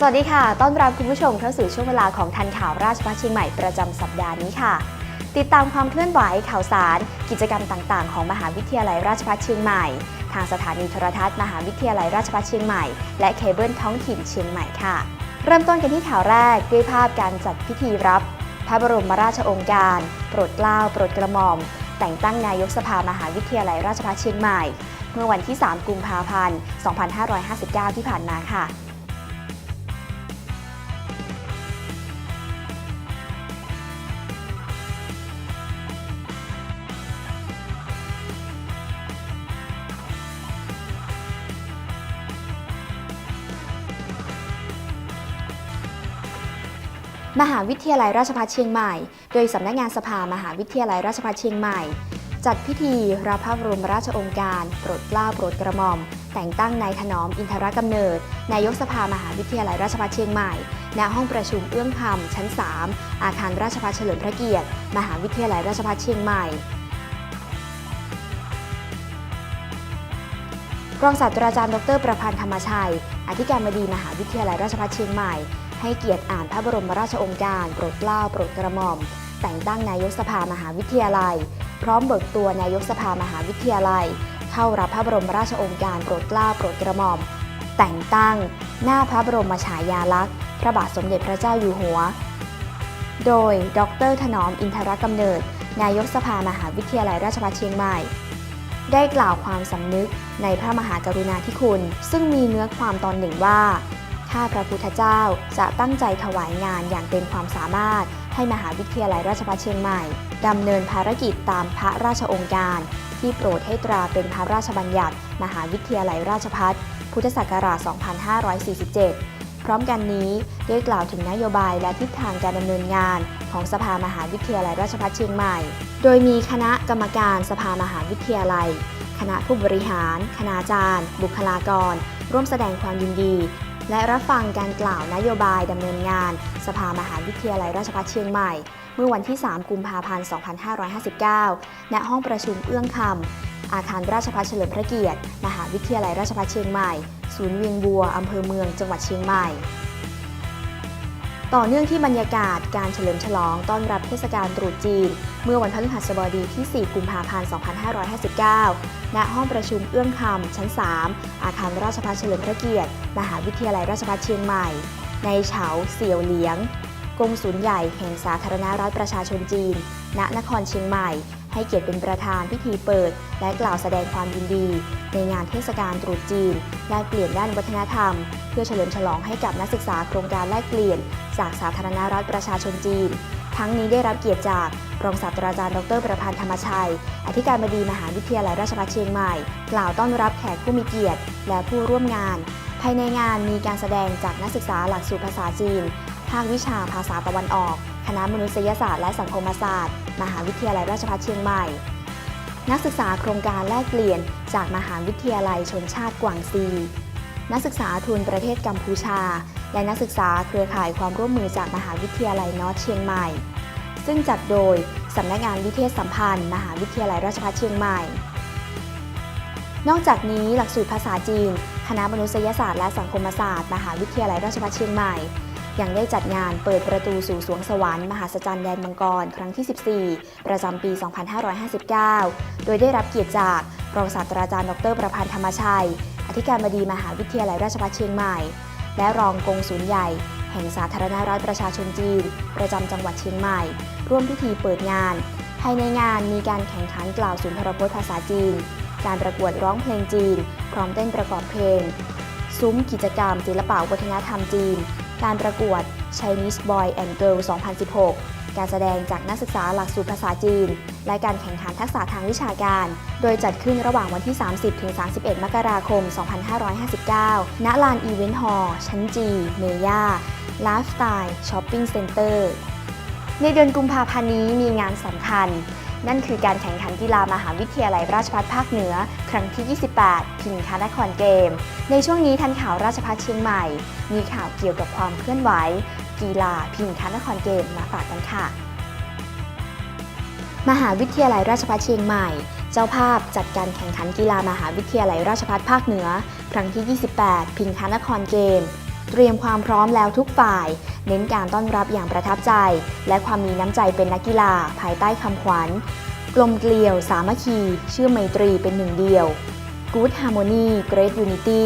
สวัสดีค่ะ ต้อนรับคุณผู้ชมเข้าสู่ช่วงเวลาของทันข่าวราชพัฒเชียงใหม่ประจำสัปดาห์นี้ค่ะ ติดตามความเคลื่อนไหวข่าวสาร กิจกรรมต่างๆ ของมหาวิทยาลัยราชภัฏเชียงใหม่ ทางสถานีโทรทัศน์มหาวิทยาลัยราชภัฏเชียงใหม่ และเคเบิลท้องถิ่นเชียงใหม่ค่ะ เริ่มต้นกันที่ข่าวแรกด้วยภาพการจัดพิธีรับ พระบรมราชโองการ โปรดเกล้าโปรดกระหม่อม แต่งตั้งนายกสภามหาวิทยาลัยราชภัฏเชียงใหม่ เมื่อวันที่ 3 กุมภาพันธ์ 2559 ที่ผ่านมาค่ะ มหาวิทยาลัยราชภัฏเชียงใหม่ โดยสำนักงานสภามหาวิทยาลัยราชภัฏเชียงใหม่ จัดพิธีรับพระบรมราชองค์การ โปรดเกล้าโปรดกระหม่อม แต่งตั้งนายถนอมอินทรกำเนิด นายกสภามหาวิทยาลัยราชภัฏเชียงใหม่ ณ ห้องประชุมเอื้องคำชั้น 3 อาคารราชภัฏเฉลิมพระเกียรติ มหาวิทยาลัยราชภัฏเชียงใหม่รองศาสตราจารย์ดรประพันธ์ธรรมชัย อธิการบดีมหาวิทยาลัยราชภัฏเชียงใหม่ ให้เกียรติอ่านพระบรมราชโองการโปรดเกล้าโปรดกระหม่อม แต่งตั้งนายกสภามหาวิทยาลัย พร้อมเบิกตัวนายกสภามหาวิทยาลัย เข้ารับพระบรมราชโองการโปรดเกล้าโปรดกระหม่อม แต่งตั้งหน้าพระบรมฉายาลักษณ์ พระบาทสมเด็จพระเจ้าอยู่หัว โดย ดร ถนอมอินทรกำเนิด นายกสภามหาวิทยาลัยราชภัฏเชียงใหม่ได้กล่าวความสำนึกในพระมหากรุณาธิคุณ ซึ่งมีเนื้อความตอนหนึ่งว่า ข้าพระพุทธเจ้าจะตั้งใจถวายงานอย่างเต็มความสามารถ ให้มหาวิทยาลัยราชภัฏเชียงใหม่ดำเนินภารกิจตามพระราชองค์การ ที่โปรดให้ตราเป็นพระราชบัญญัติ มหาวิทยาลัยราชภัฏพุทธศักราช 2547 พร้อมกันนี้ได้กล่าวถึงนโยบายและทิศทางการดำเนินงาน ของสภามหาวิทยาลัยราชภัฏเชียงใหม่ โดยมีคณะกรรมการสภามหาวิทยาลัย คณะผู้บริหาร คณาจารย์ บุคลากร ร่วมแสดงความยินดี และรับฟังการกล่าวนโยบายดำเนินงาน สภามหาวิทยาลัยราชภัฏเชียงใหม่ เมื่อวันที่ 3 กุมภาพันธ์ 2559 ณ ห้องประชุมเอื้องคำ อาคารราชภัฏเฉลิมพระเกียรติ มหาวิทยาลัยราชภัฏเชียงใหม่ ศูนย์เวียงบัว อำเภอเมือง จังหวัดเชียงใหม่ ต่อเนื่องที่บรรยากาศการเฉลิมฉลองต้อนรับเทศกาลตรุษจีน เมื่อวันพฤหัสบดีที่ 4 กุมภาพันธ์ 2559 ณ ห้องประชุมเอื้องคำชั้น 3 อาคารราชภัฏเฉลิมพระเกียรติ มหาวิทยาลัยราชภัฏเชียงใหม่ ในเฉาเสี่ยวเหลียง กงศูนย์ใหญ่แห่งสาธารณรัฐประชาชนจีน ณ นครเชียงใหม่ ให้เกียรติเป็นประธานพิธีเปิด และกล่าวแสดงความยินดี ในงานเทศกาลตรุษจีนแลกเปลี่ยนด้านวัฒนธรรม เพื่อเฉลิมฉลองให้กับนักศึกษาโครงการแลกเปลี่ยน จากสาธารณรัฐประชาชนจีน ทั้งนี้ได้รับเกียรติจากรองศาสตราจารย์ดรประพันธ์ธรรมชัย อธิการบดีมหาวิทยาลัยราชภัฏเชียงใหม่ กล่าวต้อนรับแขกผู้มีเกียรติ และผู้ร่วมงาน ภายในงานมีการแสดงจากนักศึกษาหลักสูตรภาษาจีน ภาควิชาภาษาตะวันออก คณะมนุษยศาสตร์และสังคมศาสตร์ มหาวิทยาลัยราชภัฏเชียงใหม่ นักศึกษาโครงการแลกเปลี่ยนจากมหาวิทยาลัยชนชาติกวางซี นักศึกษาทุนประเทศกัมพูชา และนักศึกษาเครือข่ายความร่วมมือจากมหาวิทยาลัยนอร์ทเชียงใหม่ ซึ่งจัดโดยสำนักงานวิเทศสัมพันธ์ มหาวิทยาลัยราชภัฏเชียงใหม่ นอกจากนี้หลักสูตรภาษาจีน คณะมนุษยศาสตร์และสังคมศาสตร์ มหาวิทยาลัยราชภัฏเชียงใหม่ ยังได้จัดงานเปิดประตูสู่สวงสวรรค์มหาสจรรย์แดนมังกร ครั้งที่ 14 ประจำปี 2559 โดยได้รับเกียรติจากรองศาสตราจารย์ดรประพันธ์ธรรมชัย อธิการบดีมหาวิทยาลัยราชภัฏเชียงใหม่ และรองกงศูนย์ใหญ่ แห่งสาธารณรัฐประชาชนจีน ประจำจังหวัดเชียงใหม่ ร่วมพิธีเปิดงาน ภายในงานมีการแข่งขันกล่าวสุนทรพจน์ภาษาจีน การประกวดร้องเพลงจีน พร้อมเต้นประกอบเพลง ซุ้มกิจกรรมศิลปะวัฒนธรรมจีน การประกวด Chinese Boy and Girl 2016 การแสดงจากนักศึกษาหลักสูตรภาษาจีน และการแข่งขันทักษะทางวิชาการ โดยจัดขึ้นระหว่างวันที่ 30-31 มกราคม 2559 ณ ลานอีเวนต์ฮอลล์ชั้นจี เมย่าไลฟ์สไตล์ช้อปปิ้งเซ็นเตอร์ในเดือนกุมภาพันธ์นี้มีงานสำคัญ นั่นคือการแข่งขันกีฬามหาวิทยาลัยราชภัฏภาคเหนือ ครั้งที่ 28 พิงคานครเกม ในช่วงนี้ทันข่าวราชภัฏเชียงใหม่ มีข่าวเกี่ยวกับความเคลื่อนไหว กีฬาพิงคานครเกมมาฝากกันค่ะ มหาวิทยาลัยราชภัฏเชียงใหม่ เจ้าภาพจัดการแข่งขันกีฬามหาวิทยาลัยราชภัฏภาคเหนือ ครั้งที่ 28 พิงคานครเกม เตรียมความพร้อมแล้วทุกฝ่าย เน้นการต้อนรับอย่างประทับใจ และความมีน้ำใจเป็นนักกีฬา ภายใต้คำขวัญ กลมเกลียว สามัคคี เชื่อมไมตรีเป็นหนึ่งเดียว Good Harmony Great Unity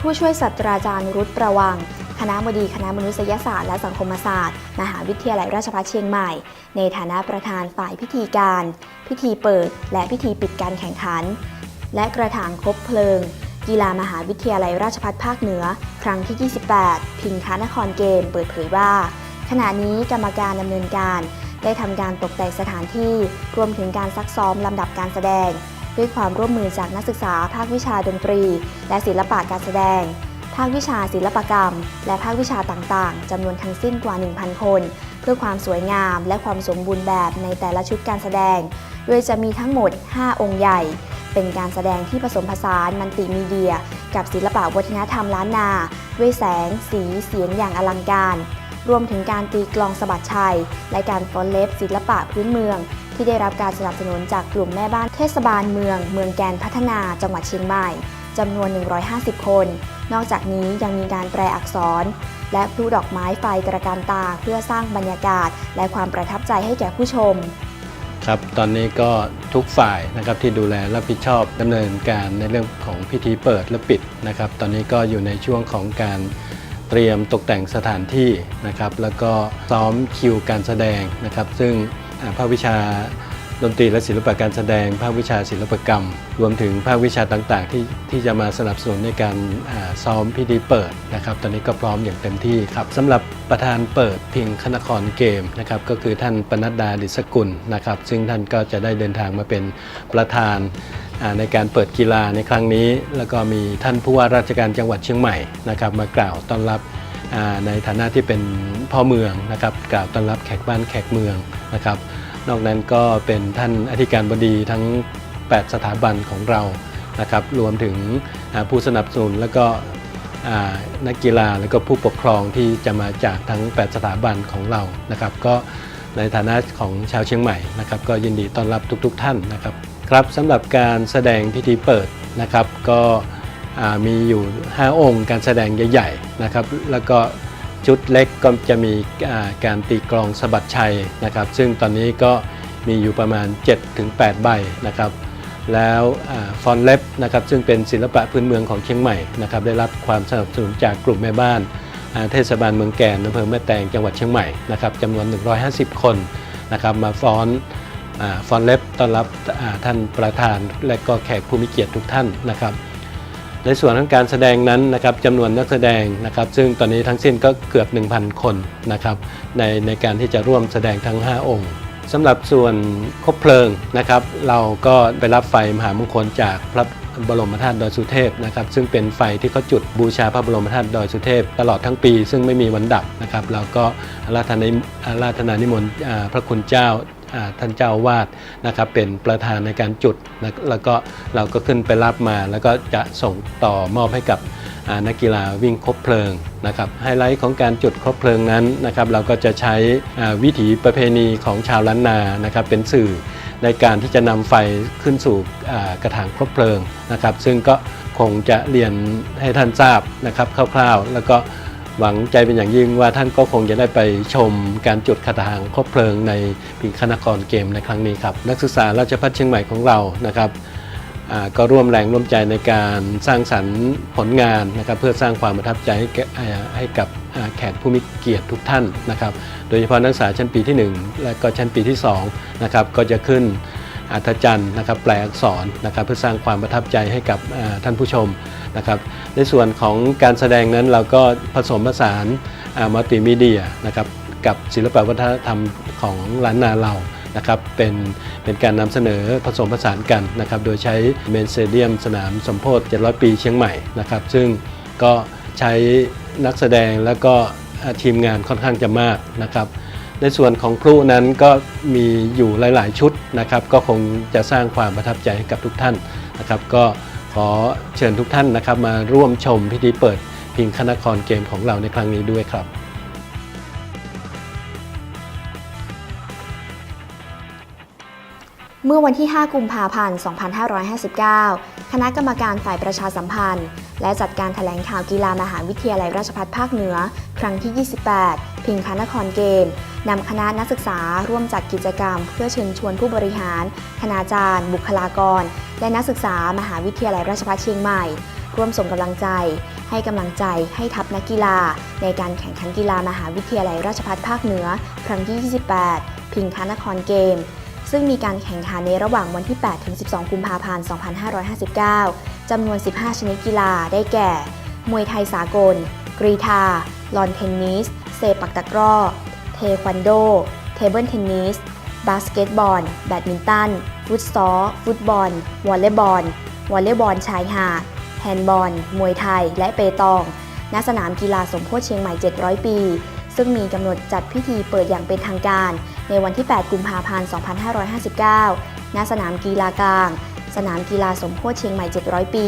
ผู้ช่วยศาสตราจารย์รุตประวัง คณะบดีคณะมนุษยศาสตร์และสังคมศาสตร์ มหาวิทยาลัยราชภัฏเชียงใหม่ ในฐานะประธานฝ่ายพิธีการ พิธีเปิด และพิธีปิดการแข่งขัน และกระถางคบเพลิง กีฬามหาวิทยาลัยราชภัฏภาคเหนือ ครั้งที่ 28 พิงค้านครเกม เปิดเผยว่า ขณะนี้กรรมการดำเนินการ ได้ทำการตกแต่งสถานที่ รวมถึงการซักซ้อมลำดับการแสดง ด้วยความร่วมมือจากนักศึกษาภาควิชาดนตรี และศิลปะการแสดง ภาควิชาศิลปกรรม และภาควิชาต่างๆจำนวนทั้งสิ้นกว่า 1,000 คน เพื่อความสวยงามและความสมบูรณ์แบบในแต่ละชุดการแสดง โดยจะมีทั้งหมด 5 องค์ใหญ่ เป็นการแสดงที่ผสมผสานมัลติมีเดีย กับศิลปะวัฒนธรรมล้านนา ด้วยแสง สีเสียงอย่างอลังการ รวมถึงการตีกลองสะบัดชัย และการฟ้อนเล็บศิลปะพื้นเมือง ที่ได้รับการสนับสนุนจากกลุ่มแม่บ้านเทศบาลเมือง เมืองแกนพัฒนาจังหวัดเชียงใหม่จำนวน 150 คน นอกจากนี้ยังมีการแปลอักษร และพลุดอกไม้ไฟตระการตาเพื่อสร้างบรรยากาศ และความประทับใจให้แก่ผู้ชม ครับ ตอนนี้ก็ทุกฝ่ายนะครับที่ดูแลรับผิดชอบดำเนินการในเรื่องของพิธีเปิดและปิดนะครับ ตอนนี้ก็อยู่ในช่วงของการเตรียมตกแต่งสถานที่นะครับ แล้วก็ซ้อมคิวการแสดงนะครับ ซึ่งภาควิชา ดนตรีและศิลปะการแสดง ภาควิชาศิลปกรรม รวมถึงภาควิชาต่างๆ ที่ที่จะมาสนับสนุนในการซ้อมพิธีเปิดนะครับ ตอนนี้ก็พร้อมอย่างเต็มที่ครับสำหรับประธานเปิดพิงคณครเกมนะครับก็คือท่านปนัดดาดิศกุลนะครับ ซึ่งท่านก็จะได้เดินทางมาเป็นประธานในการเปิดกีฬาในครั้งนี้ แล้วก็มีท่านผู้ว่าราชการจังหวัดเชียงใหม่นะครับ มากล่าวต้อนรับในฐานะที่เป็นพ่อเมืองนะครับ กล่าวต้อนรับแขกบ้านแขกเมืองนะครับ นอกนั้นก็เป็นท่านอธิการบดีทั้ง 8 สถาบันของเรานะครับรวมถึงผู้สนับสนุนแล้วก็นักกีฬาแล้วก็ผู้ปกครองที่จะมาจากทั้ง 8 สถาบันของเรานะครับ ก็ในฐานะของชาวเชียงใหม่นะครับก็ยินดีต้อนรับทุกๆทท่านนะครับครับสำหรับการแสดงพิธีเปิดนะครับก็มีอยู่ 5 องค์การแสดงใหญ่ๆนะครับแล้วก็ ชุดเล็กก็จะมีการตีกลองสะบัดชัยนะครับ ซึ่งตอนนี้ก็มีอยู่ประมาณ 7-8 ใบนะครับ แล้วอฟอนเล็บนะครับซึ่งเป็นศิลปะพื้นเมืองของเชียงใหม่นะครับได้รับความสนับสนุนจากกลุ่มแม่บ้านเทศบาลเมืองแก่นอำเภอแม่แตงจังหวัดเชียงใหม่นะครับจำนวน 150 คนนะครับมาฟ้อนอฟอนเล็บต้อนรับท่านประธานและก็แขกผู้มีเกียรติทุกท่านนะครับ ในส่วนของการแสดงนั้นนะครับจำนวนนักแสดงนะครับ ซึ่งตอนนี้ทั้งสิ้นก็เกือบ 1,000 คนนะครับในในการที่จะร่วมแสดงทั้ง 5 องค์สำหรับส่วนคบเพลิงนะครับ เราก็ไปรับไฟมหามงคลจากพระบรมธาตุดอยสุเทพนะครับซึ่งเป็นไฟที่เขาจุดบูชาพระบรมธาตุดอยสุเทพ ตลอดทั้งปี ซึ่งไม่มีวันดับนะครับเราก็อาราธนาอาราธนานิมนต์พระคุณเจ้า ท่านเจ้าวาสนะครับเป็นประธานในการจุดแล้วก็เราก็ขึ้นไปรับมา แล้วก็จะส่งต่อมอบให้กับนักกีฬาวิ่งคบเพลิงนะครับไฮไลท์ของการจุดคบเพลิงนั้นนะครับเราก็จะใช้วิถีประเพณีของชาวล้านนานะครับเป็นสื่อในการที่จะนำไฟขึ้นสู่กระถางคบเพลิงนะครับ ซึ่งก็คงจะเรียนให้ท่านทราบนะครับคร่าวๆ แล้วก็ หวังใจเป็นอย่างยิ่งว่าท่านก็คงจะได้ไปชมการจุดคาถางคบเพลิงในพิงคณครเกมในครั้งนี้ครับ นักศึกษาราชภัฏเชียงใหม่ของเรานะครับก็ร่วมแรงร่วมใจในการสร้างสรรค์ผลงานนะครับเพื่อสร้างความประทับใจให้กับแขกผู้มีเกียรติทุกท่านนะครับ โดยเฉพาะนักศึกษาชั้นปีที่ 1 และก็ชั้นปีที่2นะครับก็จะขึ้น อัธจันทร์นะครับแปลอักษรนะครับเพื่อสร้างความประทับใจให้กับท่านผู้ชมนะครับในส่วนของการแสดงนั้นเราก็ผสมผสานมัลติมีเดียนะครับกับศิลปวัฒนธรรมของล้านนาเรานะครับเป็นเป็นการนำเสนอผสมผสานกันนะครับโดยใช้เมนเตเดียมสนามสมโพธิ700 ปีเชียงใหม่นะครับซึ่งก็ใช้นักแสดงแล้วก็ทีมงานค่อนข้างจะมากนะครับในส่วนของพลุนั้นก็มีอยู่หลาย ๆ ชุด นะครับก็คงจะสร้างความประทับใจให้กับทุกท่านนะครับก็ขอเชิญทุกท่านนะครับมาร่วมชมพิธีเปิดพิงคณครเกมของเราในครั้งนี้ด้วยครับเมื่อวันที่ 5 กุมภาพันธ์ 2559 คณะกรรมการฝ่ายประชาสัมพันธ์ และจัดการแถลงข่าวกีฬามหาวิทยาลัยราชภัฏภาคเหนือ ครั้งที่ 28 พิงคานครเกมนำคณะนักศึกษาร่วมจัดกิจกรรม เพื่อเชิญชวนผู้บริหาร คณาจารย์ บุคลากร และนักศึกษามหาวิทยาลัยราชภัฏเชียงใหม่ ร่วมส่งกำลังใจ ให้กำลังใจให้ทัพนักกีฬา ในการแข่งขันกีฬามหาวิทยาลัยราชภัฏภาคเหนือ ครั้งที่ 28 พิงคานครเกม ซึ่งมีการแข่งขันในระหว่างวันที่ 8 ถึง 12 กุมภาพันธ์ 2559 จำนวน 15 ชนิดกีฬา ได้แก่ มวยไทยสากล กรีธาลอนเทนนิส เซปักตะกร้อ เทควันโด เทเบิลเทนนิส บาสเกตบอล แบดมินตัน ฟุตซอล ฟุตบอล วอลเลย์บอล วอลเลย์บอลชายหาด แฮนด์บอล มวยไทย และเปตอง ณ สนามกีฬาสมโพธิเชียงใหม่ 700 ปี ซึ่งมีกำหนดจัดพิธีเปิดอย่างเป็นทางการ ในวันที่ 8 กุมภาพันธ์ 2559 ณ สนามกีฬากลาง สนามกีฬาสมโพธิเชียงใหม่ 700 ปี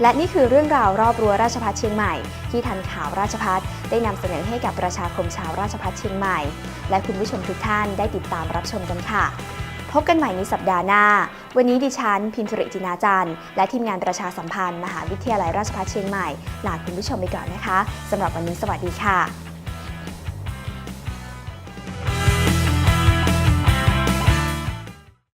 และนี่คือเรื่องราวรอบรั้วราชพัฒเชียงใหม่ ที่ทันข่าวราชพัฒได้นำเสนอให้กับประชาคมชาวราชพัฒเชียงใหม่ และคุณผู้ชมทุกท่านได้ติดตามรับชมกันค่ะ พบกันใหม่ในสัปดาห์หน้า วันนี้ดิฉัน พิมพ์ธริจินาจันทร์และทีมงานประชาสัมพันธ์ มหาวิทยาลัยราชภัฏเชียงใหม่ลาคุณผู้ชมไปก่อนนะคะสำหรับวันนี้สวัสดีค่ะ